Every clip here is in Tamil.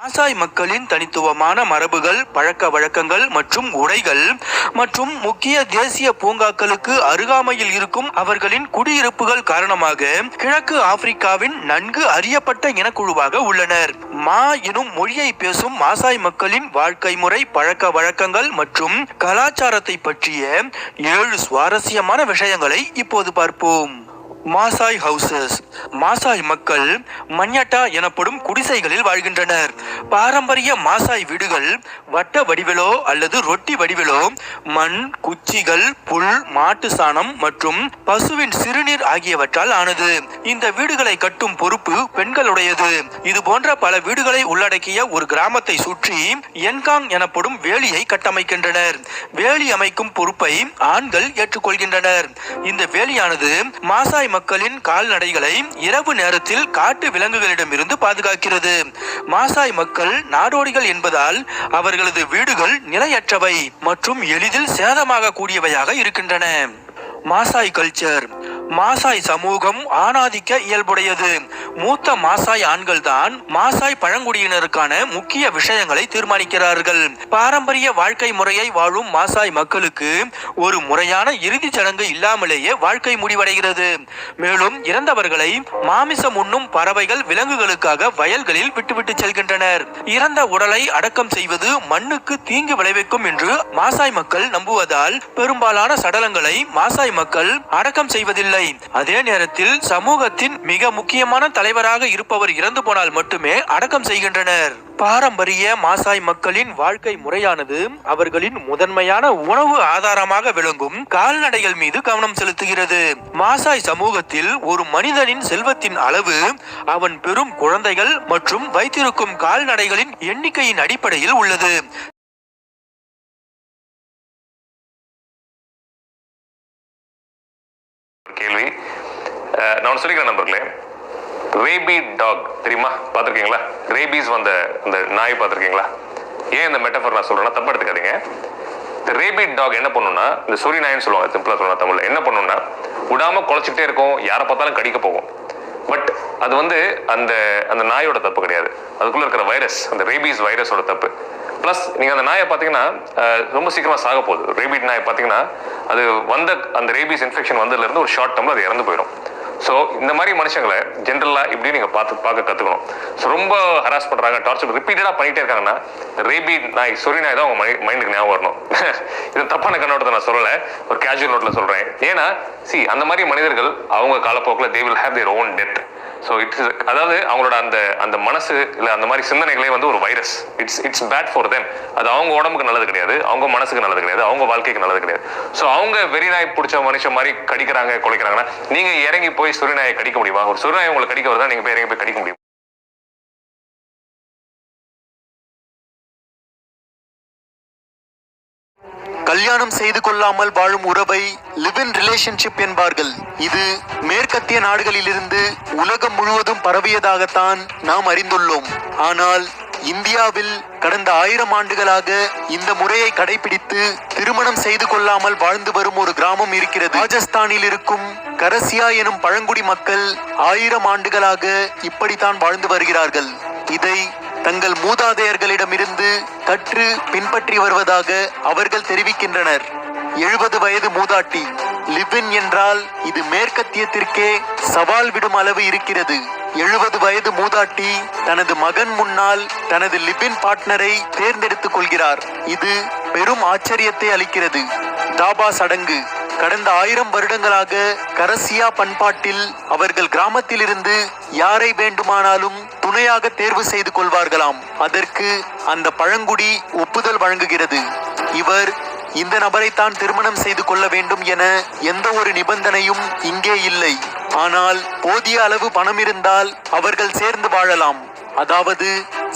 மாசாய் மக்களின் தனித்துவமான மரபுகள் பழக்க வழக்கங்கள் மற்றும் உடைகள் மற்றும் முக்கிய தேசிய பூங்காக்களுக்கு அருகாமையில் இருக்கும் அவர்களின் குடியிருப்புகள் காரணமாக கிழக்கு ஆப்பிரிக்காவின் நன்கு அறியப்பட்ட இனக்குழுவாக உள்ளனர். மா எனும் மொழியை பேசும் மாசாய் மக்களின் வாழ்க்கை முறை பழக்க வழக்கங்கள் மற்றும் கலாச்சாரத்தை பற்றிய ஏழு சுவாரஸ்யமான விஷயங்களை இப்போது பார்ப்போம். மாசாய் ஹவுசஸ். மாசாய் மக்கள் மன்யட்டா எனப்படும் குடிசைகளில் வாழ்கின்றனர். பாரம்பரிய மாசாய் வீடுகள் வட்ட வடிவிலோ அல்லது ரொட்டி வடிவிலோ மண் குச்சிகள் புல் மாட்டு சாணம் மற்றும் பசுவின் சிறுநீர் ஆகியவற்றால் ஆனது. இந்த வீடுகளை கட்டும் பொறுப்பு பெண்களுடையது. இது போன்ற பல வீடுகளை உள்ளடக்கிய ஒரு கிராமத்தை சுற்றி என்காங் எனப்படும் வேலியை கட்டமைக்கின்றனர். வேலி அமைக்கும் பொறுப்பை ஆண்கள் ஏற்றுக்கொள்கின்றனர். இந்த வேலியானது மாசாய் மக்களின் கால்நடைகளை இரவு நேரத்தில் காட்டு விலங்குகளிடமிருந்து பாதுகாக்கிறது. மாசாய் மக்கள் நாடோடிகள் என்பதால் அவர்களது வீடுகள் நிலையற்றவை மற்றும் எளிதில் சேதமாக கூடியவையாக இருக்கின்றன. மாசாய் கல்ச்சர் மாசாய் சமூகம் ஆணாதிக்க இயல்புடையது. மூத்த மாசாய் ஆண்கள் தான் மாசாய் பழங்குடியினருக்கான முக்கிய விஷயங்களை தீர்மானிக்கிறார்கள். பாரம்பரிய வாழ்க்கை முறையை வாழும் மாசாய் மக்களுக்கு ஒரு முறையான இறுதிச் சடங்கு இல்லாமலேயே வாழ்க்கை முடிவடைகிறது. மேலும் இறந்தவர்களை மாமிசம் உண்ணும் பறவைகள் விலங்குகளுக்காக வயல்களில் விட்டுவிட்டு செல்கின்றனர். இறந்த உடலை அடக்கம் செய்வது மண்ணுக்கு தீங்கு விளைவிக்கும் என்று மாசாய் மக்கள் நம்புவதால் பெரும்பாலான சடலங்களை மாசாய் மக்கள் அடக்கம் செய்வதில்லை. அதே நேரத்தில் சமூகத்தின் மிக முக்கியமான தலைவராக இருப்பவர் இறந்து போனால் மட்டுமே அடக்கம் செய்கின்றனர். பாரம்பரிய மாசாய் மக்களின் வாழ்க்கை முறையானது அவர்களின் முதன்மையான உணவு ஆதாரமாக விளங்கும் கால்நடைகள் மீது கவனம் செலுத்துகிறது. மாசாய் சமூகத்தில் ஒரு மனிதனின் செல்வத்தின் அளவு அவன் பெறும் குழந்தைகள் மற்றும் வைத்திருக்கும் கால்நடைகளின் எண்ணிக்கையின் அடிப்படையில் உள்ளது. கேள்வி. நான் ஒன்று சொல்லிக்கிறேன் நண்பர்களே. ரேபி டாக் தெரியுமா? பார்த்துருக்கீங்களா? ரேபீஸ் வந்த அந்த நாய் பார்த்துருக்கீங்களா? ஏன் இந்த மெட்டஃபர் நான் சொல்றேன்னா தப்பு எடுத்துக்காதீங்க. இந்த ரேபிட் டாக் என்ன பண்ணுன்னா இந்த சூரிய நாயின்னு சொல்லுவாங்க சிம்பிளாக சொல்லலாம் தமிழ்ல. என்ன பண்ணுன்னா விடாம குழச்சிக்கிட்டே இருக்கும் யாரை பார்த்தாலும் கடிக்க போகும். பட் அது வந்து அந்த அந்த நாயோட தப்பு கிடையாது. அதுக்குள்ள இருக்கிற வைரஸ் அந்த ரேபீஸ் வைரஸோட தப்பு. ப்ளஸ் நீங்கள் அந்த நாயை பார்த்தீங்கன்னா ரொம்ப சீக்கிரமாக சாக போகுது. ரேபிட் நாயை பார்த்தீங்கன்னா அது வந்த அந்த ரேபீஸ் இன்ஃபெக்ஷன் வந்ததுலேருந்து ஒரு ஷார்ட் டேர்மில் அது இறந்து போயிடும். ஸோ இந்த மாதிரி மனுஷங்களை ஜென்ரலாக இப்படி நீங்கள் பார்த்து பார்க்க கற்றுக்கணும் ஸோ ரொம்ப ஹராஸ் பண்ணுறாங்க டார்ச்சர் ரிப்பீட்டடாக பண்ணிகிட்டே இருக்காங்கன்னா ரேபி நாய் சொறி நாய் தான் அவங்க மைண்டுக்கு ஞாபகம் வரணும். இது தப்பான கண்ணோட்டத்தை நான் சொல்லலை ஒரு கேஜுவல் நோட்டில் சொல்கிறேன் ஏன்னா சி அந்த மாதிரி மனிதர்கள் அவங்க காலப்போக்கில் they will have their own death so it's அதாவது அவங்களோட அந்த அந்த மனசு இல்லை அந்த மாதிரி சிந்தனைகளே வந்து ஒரு virus it's it's bad for them அது அவங்க உடம்புக்கு நல்லது கிடையாது அவங்க மனசுக்கு நல்லது கிடையாது அவங்க வாழ்க்கைக்கு நல்லது கிடையாது. ஸோ அவங்க வெறிநாய் பிடிச்ச மனுஷன் மாதிரி கடிக்கிறாங்க குலைக்கிறாங்கன்னா நீங்க இறங்கி போய் சுரிநாயை கடிக்க முடியுமா? ஒரு சுரிநாய் உங்களை கடிக்க வருதா? நீங்க போய் இறங்கி போய் கடிக்க முடியும்? கல்யாணம் செய்து கொள்ளாமல் வாழும் உறவை லிவ் இன் ரிலேஷன்ஷிப் என்பார்கள். இது மேற்கத்திய நாடுகளிலிருந்து உலகம் முழுவதும் பரவியதாகத்தான் நாம் அறிந்துள்ளோம். ஆனால் இந்தியாவில் கடந்த ஆயிரம் ஆண்டுகளாக இந்த முறையை கடைபிடித்து திருமணம் செய்து கொள்ளாமல் வாழ்ந்து வரும் ஒரு கிராமம் இருக்கிறது. ராஜஸ்தானில் இருக்கும் கரசியா எனும் பழங்குடி மக்கள் ஆயிரம் ஆண்டுகளாக இப்படித்தான் வாழ்ந்து வருகிறார்கள். இதை தங்கள் மூதாதையர்களிடமிருந்து கற்று பின்பற்றி வருவதாக அவர்கள் தெரிவிக்கின்றனர். எழுபது வயது மூதாட்டி லிவின் என்றால் இது மேற்கத்தியத்திற்கே சவால் விடும் அளவு இருக்கிறது. எழுபது வயது மூதாட்டி தனது மகன் முன்னால் தனது லிபின் பார்ட்னரை தேர்ந்தெடுத்துக் கொள்கிறார். இது பெரும் ஆச்சரியத்தை அளிக்கிறது. தாபா சடங்கு. கடந்த ஆயிரம் வருடங்களாக கரசியா பண்பாட்டில் அவர்கள் கிராமத்திலிருந்து யாரை வேண்டுமானாலும் துணையாக தேர்வு செய்து கொள்வார்களாம். அதற்கு அந்த பழங்குடி ஒப்புதல் வழங்குகிறது. இவர் இந்த நபரைத்தான் திருமணம் செய்து கொள்ள வேண்டும் என எந்த ஒரு நிபந்தனையும் இங்கே இல்லை. ஆனால் போதிய அளவு பணம் இருந்தால் அவர்கள் சேர்ந்து வாழலாம். அதாவது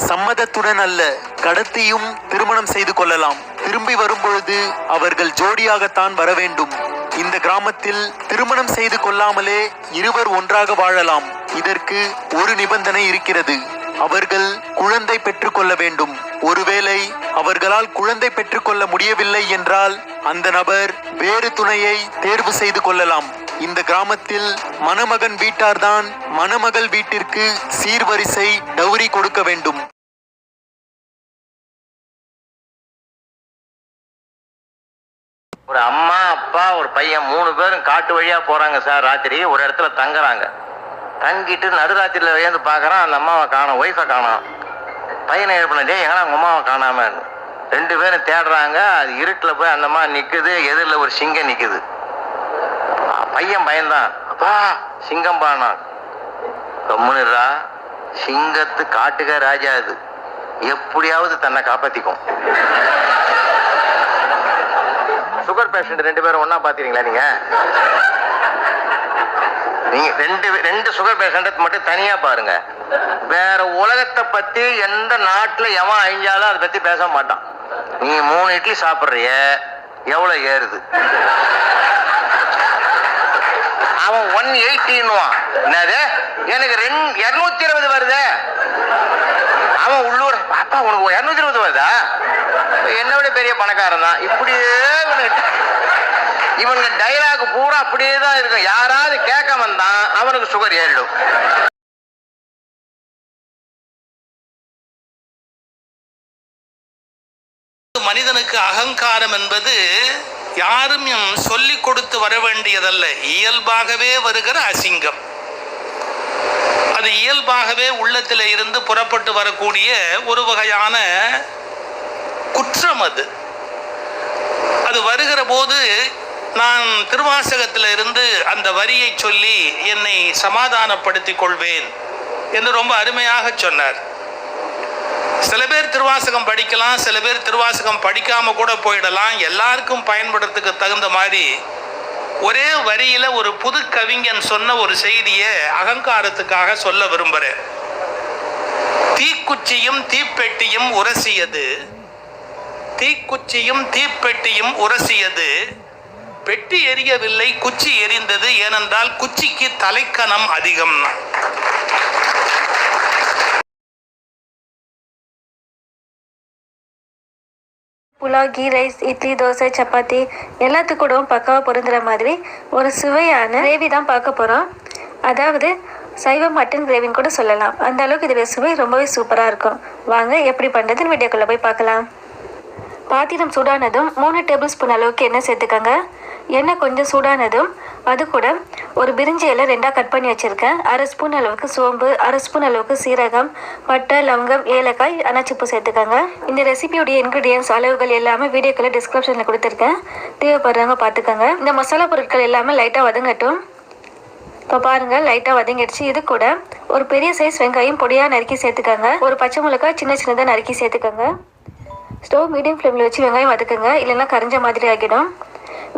சம்மதத்துடன் அல்ல கடத்தியும் திருமணம் செய்து கொள்ளலாம். திரும்பி வரும்பொழுது அவர்கள் ஜோடியாகத்தான் வர வேண்டும். இந்த கிராமத்தில் திருமணம் செய்து கொள்ளாமலே இருவர் ஒன்றாக வாழலாம். இதற்கு ஒரு நிபந்தனை இருக்கிறது. அவர்கள் குழந்தை பெற்றுக்கொள்ள வேண்டும். ஒருவேளை அவர்களால் குழந்தை பெற்றுக்கொள்ள முடியவில்லை என்றால் அந்த நபர் வேறு துணையை தேர்வு செய்து கொள்ளலாம். இந்த கிராமத்தில் மணமகன் வீட்டார்தான் மணமகள் வீட்டிற்கு சீர்வரிசை டவுரி கொடுக்க வேண்டும். ஒரு அம்மா அப்பா ஒரு பையன் மூணு பேரும் காட்டு வழியா போறாங்க சார். ராத்திரி ஒரு இடத்துல தங்குறாங்க. தங்கிட்டு நடுராத்திரியில் வியந்து பார்க்கறான் அந்த அம்மாவை காணும் ஒய்ஃபை காணும். பையனை எழுப்பின டே எங்கன்னா அவங்க அம்மாவை காணாமல் ரெண்டு பேரும் தேடுறாங்க அது இருட்டில் போய் அந்த அம்மா நிற்குது எதிரில் ஒரு சிங்கம் நிற்குது பையன் பயந்தான். அப்பா சிங்கம் பானா கம்முனுரா சிங்கத்து காட்டுக ராஜா இது எப்படியாவது தன்னை காப்பாத்திக்கும். சுகர் பேஷண்ட் ரெண்டு பேரும் ஒன்றா பாத்தீங்களா நீங்க? நீங்க ரெண்டு ரெண்டு சுகர் பேஷண்ட்டை மட்டும் தனியா பாருங்க. வேற உலகத்தை பத்தி எந்த நாட்டுல எவன் அழிஞ்சாலும் அதை பத்தி பேச மாட்டான். நீ மூணு இட்லி சாப்பிட்றிய? எவ்வளவு ஏறுது? அவன் ஒன் எயிட்டின்னுவான் என்னது? எனக்கு ரெண்டு இரநூத்தி இருபது வருது. அவன் உள்ளூர் அப்பா உனக்கு இருநூத்தி இருபது வருதா? என்னை விட பெரிய பணக்காரன் தான். இப்படியே அப்படியே தான் இருக்கும். யாராவது கேட்க வந்தான் அவனுக்கு சுகர் ஏறிடும். மனிதனுக்கு அகங்காரம் என்பது யாரும் சொல்லிக் கொடுத்து வர வேண்டியதல்ல. இயல்பாகவே வருகிற அசிங்கம். அது இயல்பாகவே உள்ளத்தில் இருந்து புறப்பட்டு வரக்கூடிய ஒரு வகையான குற்றம் அது. அது வருகிற போது நான் திருவாசகத்தில் இருந்து அந்த வரியை சொல்லி என்னை சமாதானப்படுத்திக் கொள்வேன் என்று ரொம்ப அருமையாக சொன்னார். சில பேர் திருவாசகம் படிக்கலாம் சில பேர் திருவாசகம் படிக்காம கூட போயிடலாம். எல்லாருக்கும் பயன்படுறதுக்கு தகுந்த மாதிரி ஒரே வரியில ஒரு புது கவிஞன் சொன்ன ஒரு செய்தியை அகங்காரத்துக்காக சொல்ல விரும்புகிறேன் தீக்குச்சியும் தீப்பெட்டியும் உரசியது. தீக்குச்சியும் தீப்பெட்டியும் உரசியது. பெட்டி எரியவில்லை குச்சி எரிந்தது. ஏனென்றால் குச்சிக்கு தலைக்கணம் அதிகம். புலாவ் கீ ரைஸ் இட்லி தோசை சப்பாத்தி எல்லாத்துக்கூடவும் பக்காவாக பொருந்துற மாதிரி ஒரு சுவையான கிரேவி தான் பார்க்க போகிறோம் அதாவது சைவ மட்டன் கிரேவின்னு கூட சொல்லலாம். அந்த அளவுக்கு இதோட சுவை ரொம்பவே சூப்பராக இருக்கும். வாங்க எப்படி பண்ணுறதுன்னு வீடியோக்குள்ளே போய் பார்க்கலாம். பாத்திரம் சூடானதும் மூணு டேபிள் ஸ்பூன் அளவுக்கு எண்ணெய் சேர்த்துக்கோங்க. எண்ணெய் கொஞ்சம் சூடானதும் அது கூட ஒரு பிரிஞ்சி இலை ரெண்டாக கட் பண்ணி வச்சுருக்கேன். அரை ஸ்பூன் அளவுக்கு சோம்பு அரை ஸ்பூன் அளவுக்கு சீரகம் பட்டை லவங்கம் ஏலக்காய் அனாச்சிப்பு சேர்த்துக்கோங்க. இந்த ரெசிபியோடைய இன்க்ரீடியன்ஸ் அளவுகள் எல்லாமே வீடியோக்குள்ள டிஸ்கிரிப்ஷனில் கொடுத்துருக்கேன். தேவைப்படுறவங்க பார்த்துக்கோங்க. இந்த மசாலா பொருட்கள் எல்லாமே லைட்டாக வதங்கட்டும். இப்போ பாருங்கள் லைட்டாக வதங்கிடுச்சு. இது கூட ஒரு பெரிய சைஸ் வெங்காயம் பொடியாக நறுக்கி சேர்த்துக்கோங்க. ஒரு பச்சை மிளகாய் சின்ன சின்னதாக நறுக்கி சேர்த்துக்கோங்க. ஸ்டவ் மீடியம் ஃப்ளேமில் வச்சு வெங்காயம் வதக்குங்க. இல்லைன்னா கரைஞ்ச மாதிரி ஆகிடும்.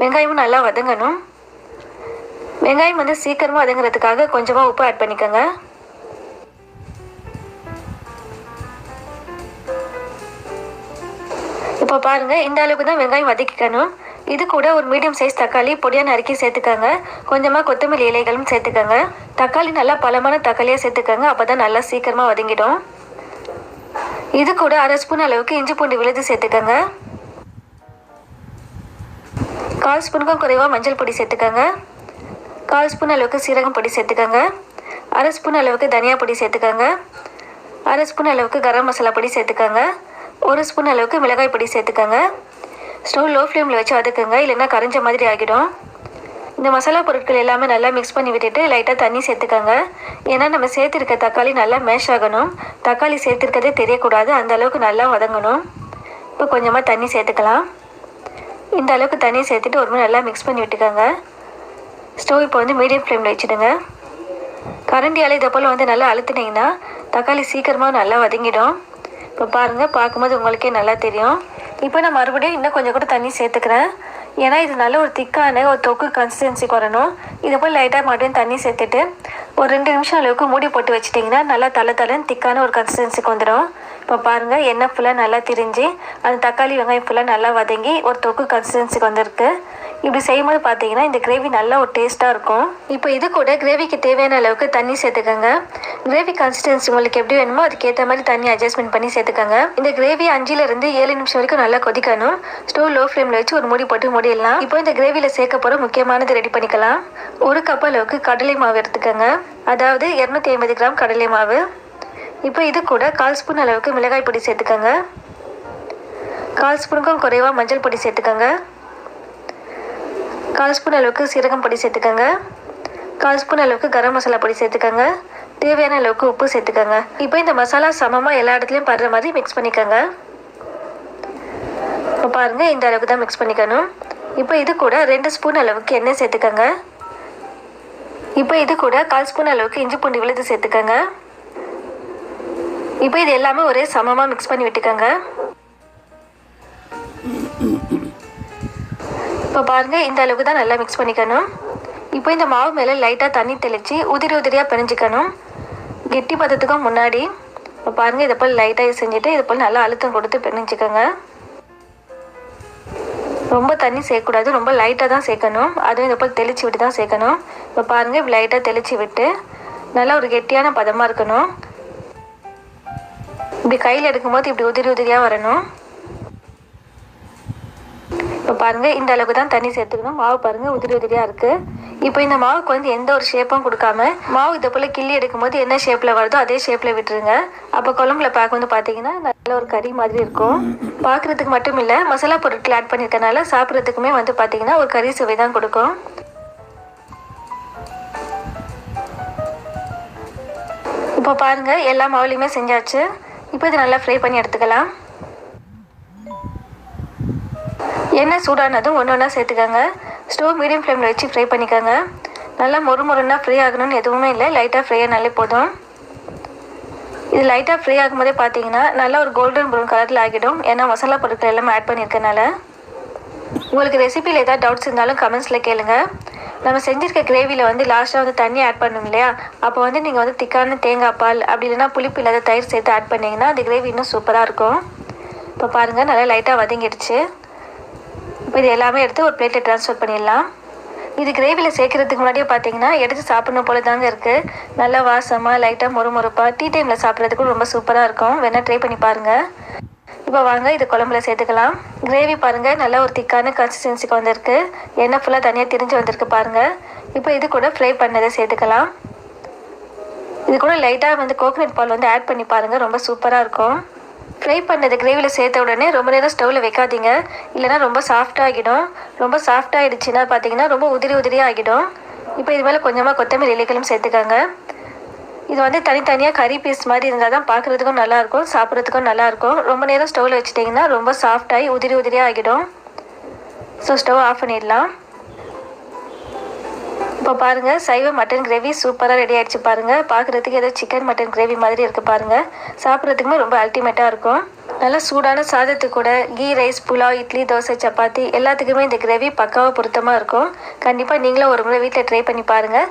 வெங்காயமும் நல்லா வதங்கணும். வெங்காயம் வந்து சீக்கிரமாக வதங்குறதுக்காக கொஞ்சமாக உப்பு ஆட் பண்ணிக்கோங்க. இப்போ பாருங்கள் இந்த அளவுக்கு தான் வெங்காயம் வதக்கிக்கணும். இது கூட ஒரு மீடியம் சைஸ் தக்காளி பொடியாக நறுக்கி சேர்த்துக்கோங்க. கொஞ்சமாக கொத்தமல்லி இலைகளும் சேர்த்துக்கோங்க. தக்காளி நல்லா பழமான தக்காளியாக சேர்த்துக்கோங்க அப்போ தான் நல்லா சீக்கிரமாக வதங்கிடும். இது கூட அரை ஸ்பூன் அளவுக்கு இஞ்சி பூண்டு விழுது சேர்த்துக்கோங்க. கால் ஸ்பூனுக்கும் குறைவாக மஞ்சள் பொடி சேர்த்துக்கோங்க. கால் ஸ்பூன் அளவுக்கு சீரகம் பொடி சேர்த்துக்கோங்க. அரை ஸ்பூன் அளவுக்கு தனியா பொடி சேர்த்துக்கோங்க. அரை ஸ்பூன் அளவுக்கு கரம் மசாலா பொடி சேர்த்துக்கோங்க. ஒரு ஸ்பூன் அளவுக்கு மிளகாய் பொடி சேர்த்துக்கோங்க. ஸ்டவ் லோ ஃப்ளேமில் வச்சு வதக்குங்க. இல்லைன்னா கரைஞ்ச மாதிரி ஆகிடும். இந்த மசாலா பொருட்கள் எல்லாமே நல்லா மிக்ஸ் பண்ணி விட்டுட்டு லைட்டாக தண்ணி சேர்த்துக்கோங்க. ஏன்னா நம்ம சேர்த்துருக்க தக்காளி நல்லா மேஷ் ஆகணும். தக்காளி சேர்த்துருக்கதே தெரியக்கூடாது. அந்த அளவுக்கு நல்லா வதங்கணும். இப்போ கொஞ்சமாக தண்ணி சேர்த்துக்கலாம். இந்த அளவுக்கு தண்ணியை சேர்த்துட்டு ஒரு மணி நல்லா மிக்ஸ் பண்ணி விட்டுக்கோங்க. ஸ்டவ் இப்போ வந்து மீடியம் ஃப்ளேமில் வச்சுடுங்க. கரண்டியால் இதை போல் வந்து நல்லா அழுத்துனீங்கன்னா தக்காளி சீக்கிரமாக நல்லா வதங்கிடும். இப்போ பாருங்கள் பார்க்கும்போது உங்களுக்கே நல்லா தெரியும். இப்போ நான் மறுபடியும் இன்னும் கொஞ்சம் கூட தண்ணி சேர்த்துக்கிறேன். ஏன்னா இது நல்ல ஒரு திக்கான ஒரு தொக்கு கன்சிஸ்டன்சிக்கு வரணும் இதை போல் லைட்டாக மறுபடியும் தண்ணி சேர்த்துட்டு ஒரு ரெண்டு நிமிஷம் அளவுக்கு மூடி போட்டு வச்சிட்டிங்கன்னா நல்லா தலை தலைன்னு திக்கான ஒரு கன்சிஸ்டன்சிக்கு வந்துடும் இப்போ பாருங்கள் எண்ணெய் ஃபுல்லாக நல்லா திரிஞ்சு அந்த தக்காளி வெங்காயம் ஃபுல்லாக நல்லா வதங்கி ஒரு தொக்கு கன்சிஸ்டன்சிக்கு வந்திருக்கு. இப்படி செய்யும்போது பார்த்தீங்கன்னா இந்த கிரேவி நல்லா ஒரு டேஸ்ட்டாக இருக்கும். இப்போ இது கூட கிரேவிக்கு தேவையான அளவுக்கு தண்ணி சேர்த்துக்கோங்க. கிரேவி கன்சிஸ்டன்சி உங்களுக்கு எப்படி வேணுமோ அதுக்கேற்ற மாதிரி தண்ணி அட்ஜஸ்ட்மெண்ட் பண்ணி சேர்த்துக்கோங்க. இந்த கிரேவி அஞ்சுலேருந்து ஏழு நிமிஷம் வரைக்கும் நல்லா கொதிக்கணும். ஸ்டவ் லோ ஃப்ளேமில் வச்சு ஒரு மூடி போட்டு மூடிடலாம். இப்போ இந்த கிரேவியில் சேர்க்க போகிற முக்கியமானது ரெடி பண்ணிக்கலாம். ஒரு கப் அளவுக்கு கடலை மாவு எடுத்துக்கோங்க. அதாவது இரநூத்தி ஐம்பது கிராம் கடலை மாவு. இப்போ இது கூட கால் ஸ்பூன் அளவுக்கு மிளகாய் பொடி சேர்த்துக்கோங்க. கால் ஸ்பூனுக்கும் குறைவாக மஞ்சள் பொடி சேர்த்துக்கோங்க. கால் ஸ்பூன் அளவுக்கு சீரகம் பொடி சேர்த்துக்கோங்க. கால் ஸ்பூன் அளவுக்கு கரம் மசாலா பொடி சேர்த்துக்கோங்க. தேவையான அளவுக்கு உப்பு சேர்த்துக்கோங்க. இப்போ இந்த மசாலா சமமாக எல்லா இடத்துலையும் படுற மாதிரி மிக்ஸ் பண்ணிக்கோங்க. இப்போ பாருங்கள் இந்த அளவுக்கு தான் மிக்ஸ் பண்ணிக்கணும். இப்போ இது கூட ரெண்டு ஸ்பூன் அளவுக்கு எண்ணெய் சேர்த்துக்கோங்க. இப்போ இது கூட கால் ஸ்பூன் அளவுக்கு இஞ்சி பூண்டு விழுது சேர்த்துக்கோங்க. இப்போ இது எல்லாமே ஒரே சமமாக மிக்ஸ் பண்ணி விட்டுக்கோங்க. இப்போ பாருங்கள் இந்த அளவுக்கு தான் நல்லா மிக்ஸ் பண்ணிக்கணும். இப்போ இந்த மாவு மேலே லைட்டாக தண்ணி தெளித்து உதிரி உதிரியாக பிரிஞ்சுக்கணும். கெட்டி பதத்துக்கும் முன்னாடி இப்போ பாருங்கள் இதை போல் லைட்டாக செஞ்சுட்டு இதை போல் நல்லா அழுத்தம் கொடுத்து பிரிஞ்சுக்கோங்க. ரொம்ப தண்ணி சேர்க்கக்கூடாது ரொம்ப லைட்டாக தான் சேர்க்கணும். அதுவும் இதை போல் தெளித்து விட்டு தான் சேர்க்கணும். இப்போ பாருங்கள் இப்படி லைட்டாக தெளித்து விட்டு நல்லா ஒரு கெட்டியான பதமாக இருக்கணும். இப்படி கையில் எடுக்கும்போது இப்படி உதிரி உதிரியாக வரணும். இப்போ பாருங்கள் இந்த அளவுக்கு தான் தண்ணி சேர்த்துக்கணும். மாவு பாருங்கள் உதிரி உதிரியாக இருக்குது இப்போ இந்த மாவுக்கு வந்து எந்த ஒரு ஷேப்பும் கொடுக்காம மாவு இதை போல் கிள்ளி எடுக்கும்போது என்ன ஷேப்பில் வருதோ அதே ஷேப்பில் விட்டுருங்க. அப்போ குழம்புல பார்க்க வந்து பார்த்தீங்கன்னா நல்ல ஒரு கறி மாதிரி இருக்கும். பார்க்குறதுக்கு மட்டும் இல்லை மசாலா பொருட்கள் ஆட் பண்ணியிருக்கனால சாப்பிட்றதுக்குமே வந்து பார்த்தீங்கன்னா ஒரு கறி சுவை தான் கொடுக்கும். இப்போ பாருங்கள் எல்லா மாவுலையுமே செஞ்சாச்சு. இப்போ இது நல்லா ஃப்ரை பண்ணி எடுத்துக்கலாம். எண்ணெய் சூடானதும் ஒன்று ஒன்றா சேர்த்துக்கோங்க. ஸ்டவ் மீடியம் ஃப்ளேமில் வச்சு ஃப்ரை பண்ணிக்கோங்க. நல்லா மொறு மொறுன்னா ஃப்ரை ஆகணும்னு எதுவுமே இல்லை. லைட்டாக ஃப்ரை ஆனாலே போதும். இது லைட்டாக ஃப்ரை ஆகும்போதே பார்த்தீங்கன்னா நல்லா ஒரு கோல்டன் ப்ரௌன் கலரில் ஆகிடும். ஏன்னா மசாலா பொருட்கள் எல்லாமே ஆட் பண்ணியிருக்கனால உங்களுக்கு ரெசிபியில் ஏதாவது டவுட்ஸ் இருந்தாலும் கமெண்ட்ஸில் கேளுங்க. நம்ம செஞ்சிருக்க கிரேவியில் வந்து லாஸ்ட்டாக வந்து தண்ணி ஆட் பண்ணணும் இல்லையா? அப்போ வந்து நீங்கள் வந்து திக்கான தேங்காய் பால் அப்படி இல்லைன்னா புளிப்பு இல்லாத தயிர் சேர்த்து ஆட் பண்ணிங்கன்னா அந்த கிரேவி இன்னும் சூப்பராக இருக்கும். இப்போ பாருங்கள் நல்லா லைட்டாக வதங்கிடுச்சு. இப்போ இது எல்லாமே எடுத்து ஒரு பிளேட்டில் ட்ரான்ஸ்ஃபர் பண்ணிடலாம். இது கிரேவியில் சேர்க்கறதுக்கு முன்னாடியே பார்த்தீங்கன்னா எடுத்து சாப்பிடணும் போல தாங்க இருக்குது நல்லா வாசமாக லைட்டாக மொறுமொறுப்பாக டீ டைமில் சாப்பிட்றதுக்கும் ரொம்ப சூப்பராக இருக்கும். வேணால் ட்ரை பண்ணி பாருங்கள் இப்போ வாங்க இது குழம்புல சேர்த்துக்கலாம். கிரேவி பாருங்கள் நல்ல ஒரு திக்கான கன்சிஸ்டன்சிக்கு வந்திருக்கு. எண்ணெய் ஃபுல்லாக தனியாக திரிஞ்சு வந்திருக்கு பாருங்கள் இப்போ இது கூட ஃப்ரை பண்ணதை சேர்த்துக்கலாம். இது கூட லைட்டாக வந்து கோகனட் பால் வந்து ஆட் பண்ணி பாருங்கள் ரொம்ப சூப்பராக இருக்கும். ஃப்ரை பண்ணது கிரேவியில் சேர்த்த உடனே ரொம்ப நேரம் ஸ்டவ்வில் வைக்காதீங்க. இல்லைனா ரொம்ப சாஃப்டாகிடும் ரொம்ப சாஃப்டாகிடுச்சுன்னா பார்த்தீங்கன்னா ரொம்ப உதிரி உதிரியாக ஆகிடும். இப்போ இது மேலே கொஞ்சமாக கொத்தமல்லி இலைகளும் சேர்த்துக்கோங்க. இது வந்து தனித்தனியாக கறி பீஸ் மாதிரி இருந்தால் தான் பார்க்குறதுக்கும் நல்லாயிருக்கும் சாப்பிட்றதுக்கும் நல்லாயிருக்கும் ரொம்ப நேரம் ஸ்டவ்வில் வச்சுட்டிங்கன்னா ரொம்ப சாஃப்டாகி உதிரி உதிரியாக ஆகிடும். ஸோ ஸ்டவ் ஆஃப் பண்ணிடலாம். இப்போ பாருங்கள் சைவ மட்டன் கிரேவி சூப்பராக ரெடி ஆயிடுச்சு பாருங்கள் பார்க்குறதுக்கு ஏதோ சிக்கன் மட்டன் கிரேவி மாதிரி இருக்குது பாருங்கள் சாப்பிட்றதுக்குமே ரொம்ப அல்டிமேட்டாக இருக்கும். நல்லா சூடான சாதத்துக்கு கூட கீ ரைஸ் புலாவ் இட்லி தோசை சப்பாத்தி எல்லாத்துக்குமே இந்த கிரேவி பக்காவாக பொருத்தமாக இருக்கும். கண்டிப்பாக நீங்களும் ஒரு முறை வீட்டில் ட்ரை பண்ணி பாருங்கள்